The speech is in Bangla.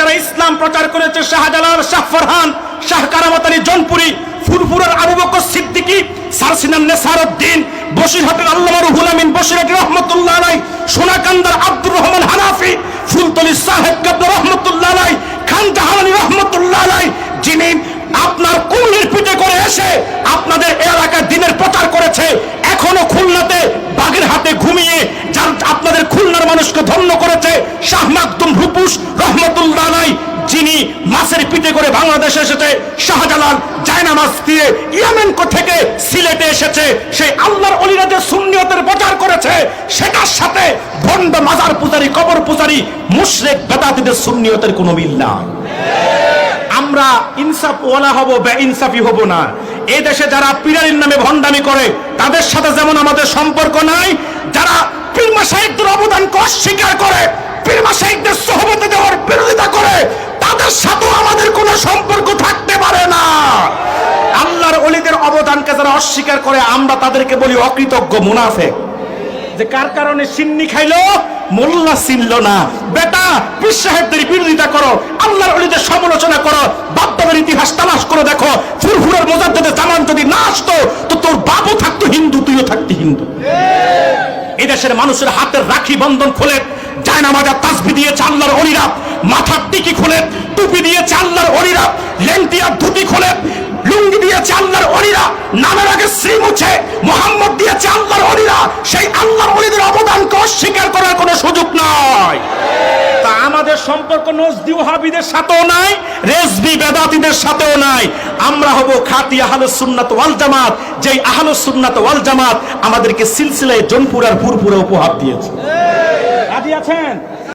যারা ইসলাম প্রচার করেছে, শাহজালাল, শাহ ফরহান, শাহ কারামত আলী জনপুরি, ফুরফুরার আবু বকর সিদ্দিকী সারসিনান নেসারউদ্দিন, বসিরহাটের আল্লামা রুহুল আমিন বসিরহাটি রহমতুল্লাহ আলাই, সোনাকান্দার আব্দুর রহমান হানাফি, ফুলতলি সাহেব কাবলা রহমতুল্লাহ আলাই, খান জাহানি রহমতুল্লাহ আলাই, যিনি আপনার কুমির পিঠে করে এসে আপনাদের এ এলাকায় দিনের প্রচার করেছে এখনও খুলনাতে বাগের হাতে ঘুমিয়ে যার আপনাদের খুলনার মানুষকে ধন্য করেছে শাহ মাকদুম রূপুস রহমতুল্লাহ আলাই যিনি মাছের করে বাংলাদেশে এসেছে শাহজালাল জায়নামাজ দিয়ে ইয়ামেন থেকে সিলেটে এসেছে সেই আল্লাহর অলিরা যে সুন্নিয়তের প্রচার করেছে, সেটার সাথে ভণ্ড মাজার পূজারি, কবর পূজারি, মুশরেক, বেদাতিদের সুন্নিয়তের কোনো মিল নাই। আমরা ইনসাফ ওয়ালা হব বে ইনসাফি হব না। এই দেশে যারা পিরারির নামে ভণ্ডামি করে, তাদের সাথে যেমন আমাদের সম্পর্ক নাই, যারা পীরমা সাহিত্যের অবদানকে অস্বীকার করে পীরমা সাহিত্যের সহমতে অস্বীকার করে আমরা তাদেরকে বলি অকৃতজ্ঞ মুনাফেক। যে কার কারণে সিন্নি খাইলো? মোল্লা চিনল না। বেটা পীর বিরোধিতা করো, আল্লাহর অলিদের সমালোচনা করো, বাপদাদের ইতিহাস তালাশ করে দেখো, ফুরফুরের মোজাদ্দেদে জামান যদি না আসতো, তো তোর বাপও থাকতো হিন্দু, তুইও থাকতি হিন্দু। এই দেশের মানুষের হাতের রাখি বন্ধন খুলে জায়নামাজার তাসবি দিয়েছে আল্লাহর অলিরা, মাথার টিকি খুলে, টুপি দিয়েছে আল্লাহর অলিরা লেন্টিয়ার ধুতি খুলে লুঙ্গি দিয়েছে আল্লাহর অলিরা, নামের আগে শ্রী মুছে, মোহাম্মদ দিয়েছে আল্লাহর অলিরা, সেই আল্লাহর অলিদের অবদানকে অস্বীকার করার কোনো সুযোগ নাই। তা আমাদের সম্পর্ক নজদি ওহাবিদের সাথেও নাই, রেজবি বেদাতিদের সাথেও নাই। আমরা হব খাতি আহলুস সুন্নাত ওয়াল জামাত, যেই আহলুস সুন্নাত ওয়াল জামাত আমাদেরকে সিলসিলায় জনপুর আর পুরপুরে উপহার দিয়েছে। রাজি আছেন?